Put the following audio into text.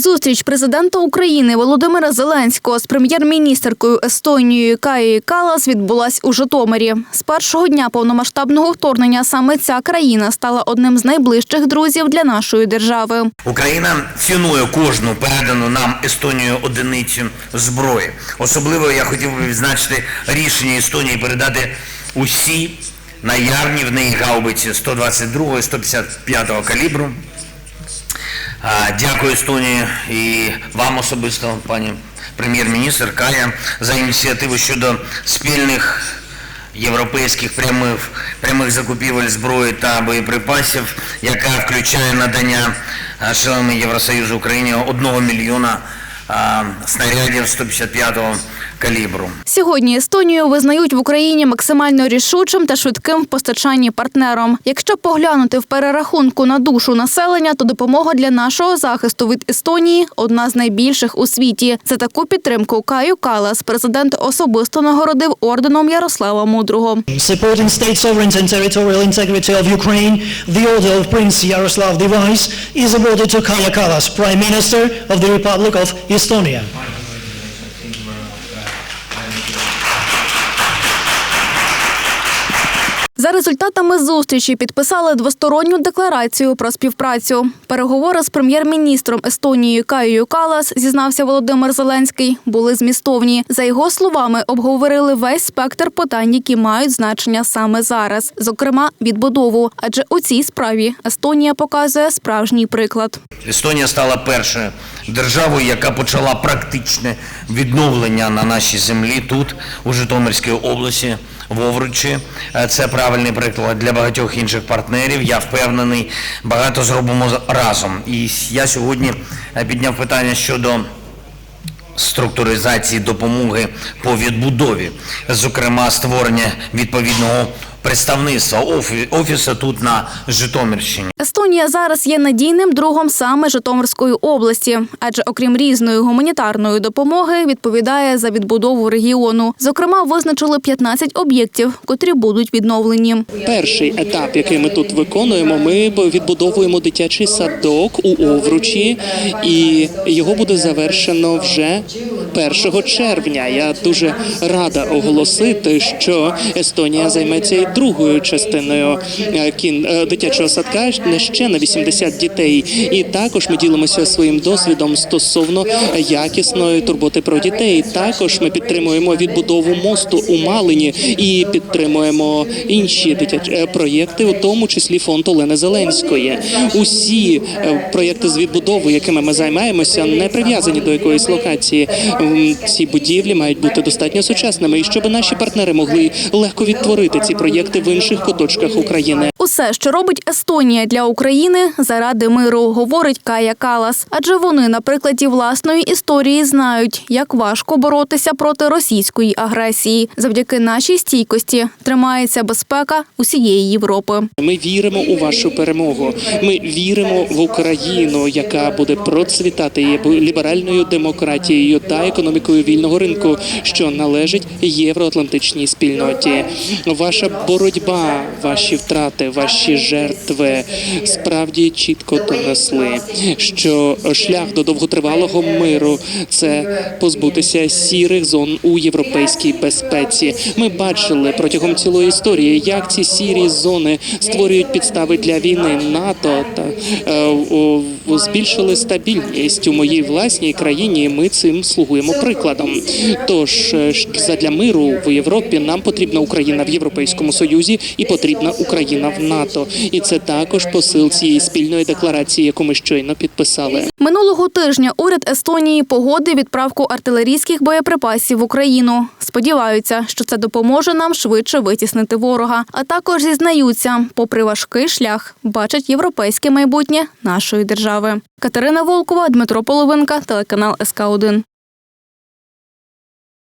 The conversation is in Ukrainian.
Зустріч президента України Володимира Зеленського з прем'єр-міністеркою Естонією Каєю Калас відбулась у Житомирі. З першого дня повномасштабного вторгнення саме ця країна стала одним з найближчих друзів для нашої держави. Україна цінує кожну передану нам Естонією одиницю зброї. Особливо я хотів би відзначити рішення Естонії передати усі наявні в неї гаубиці 122 і 155 калібру. Дякую Естонії і вам особисто, пані прем'єр-міністр Кая, за ініціативу щодо спільних європейських прямих, прямих закупівель зброї та боєприпасів, яка включає надання членами Євросоюзу Україні 1 мільйона снарядів 155-го калібру. Сьогодні Естонію визнають в Україні максимально рішучим та швидким в постачанні партнером. Якщо поглянути в перерахунку на душу населення, то допомога для нашого захисту від Естонії одна з найбільших у світі. За таку підтримку Каю Калас президент особисто нагородив орденом Ярослава Мудрого. Supporting state sovereignty and territorial integrity of Ukraine, the Order of Prince Yaroslav Device is awarded to Kaya Kallas, Prime Minister of the Republic of Estonia. За результатами зустрічі підписали двосторонню декларацію про співпрацю. Переговори з прем'єр-міністром Естонії Каєю Калас, зізнався Володимир Зеленський, були змістовні. За його словами, обговорили весь спектр питань, які мають значення саме зараз, зокрема відбудову. Адже у цій справі Естонія показує справжній приклад. Естонія стала першою державою, яка почала практичне відновлення на нашій землі тут, у Житомирській області, в Овручі. Е, Це правильний приклад для багатьох інших партнерів. Я впевнений, багато зробимо разом. І я сьогодні е, підняв питання щодо структуризації допомоги по відбудові, зокрема створення відповідного представництва офі- офісу тут на Житомирщині. Естонія зараз є надійним другом саме Житомирської області, адже окрім різної гуманітарної допомоги, відповідає за відбудову регіону. Зокрема, визначили 15 об'єктів, котрі будуть відновлені. Перший етап, який ми тут виконуємо, ми відбудовуємо дитячий садок у Овручі, і його буде завершено вже 1 червня. Я дуже рада оголосити, що Естонія займеться і другою частиною е, кін е, дитячого садка не ще на 80 дітей. І також ми ділимося своїм досвідом стосовно якісної турботи про дітей. Також ми підтримуємо відбудову мосту у Малині і підтримуємо інші дитячі е, проєкти, у тому числі фонд Олени Зеленської. Усі проєкти з відбудови, якими ми займаємося, не прив'язані до якоїсь локації. Ці будівлі мають бути достатньо сучасними, і щоб наші партнери могли легко відтворити ці проєкти в інших куточках України. Усе, що робить Естонія для України, заради миру, говорить Кая Калас. Адже вони на прикладі власної історії знають, як важко боротися проти російської агресії. Завдяки нашій стійкості тримається безпека усієї Європи. Ми віримо у вашу перемогу. Ми віримо в Україну, яка буде процвітати ліберальною демократією та економікою вільного ринку, що належить євроатлантичній спільноті. Ваша боротьба, ваші втрати, ваші жертви справді чітко донесли, що шлях до довготривалого миру це позбутися сірих зон у європейській безпеці. Ми бачили протягом цілої історії, як ці сірі зони створюють підстави для війни. НАТО та е, збільшили стабільність у моїй власній країні. Ми цим слугуємо прикладом. Тож е, задля миру в Європі нам потрібна Україна в Європейському Союзі і потрібна Україна в НАТО. І це також посил цієї спільної декларації, яку ми щойно підписали. Минулого тижня уряд Естонії погодив відправку артилерійських боєприпасів в Україну. Сподіваються, що це допоможе нам швидше витіснити ворога. А також зізнаються, попри важкий шлях, бачать європейське майбутнє нашої держави. Катерина Волкова, Дмитро Половинка, телеканал СК 1